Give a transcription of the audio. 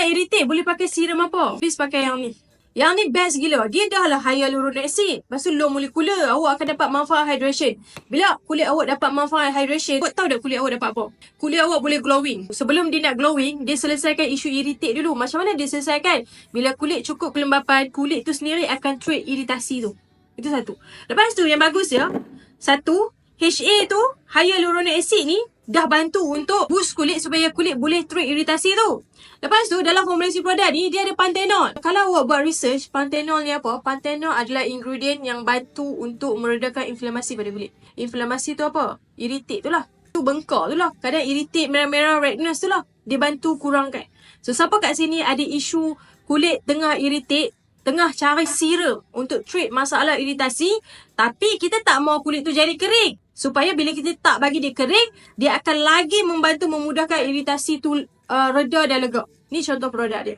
dengan irritate boleh pakai serum apa? Please pakai yang ni. Yang ni best gila. Dia dah lah hyaluronic acid. Lepas tu low molecular. Awak akan dapat manfaat hydration. Bila kulit awak dapat manfaat hydration, awak tahu tak kulit awak dapat apa? Kulit awak boleh glowing. Sebelum dia nak glowing, dia selesaikan isu irritate dulu. Macam mana dia selesaikan? Bila kulit cukup kelembapan, kulit tu sendiri akan treat iritasi tu. Itu satu. Lepas tu yang bagus ya. Satu, HA tu, hyaluronic acid ni, dah bantu untuk boost kulit supaya kulit boleh treat iritasi tu. Lepas tu dalam formulasi produk ni dia ada pantenol. Kalau awak buat research, pantenol ni apa? Pantenol adalah ingredient yang bantu untuk meredakan inflamasi pada kulit. Inflamasi tu apa? Irritate tu lah. Tu bengkak tu lah. Kadang irritate merah-merah redness tu lah. Dia bantu kurangkan. So siapa kat sini ada isu kulit tengah irritate, tengah cari serum untuk treat masalah iritasi, tapi kita tak mau kulit tu jadi kering. Supaya bila kita tak bagi dia kering, dia akan lagi membantu memudahkan iritasi tu uh, reda dan lega. Ni contoh produk dia.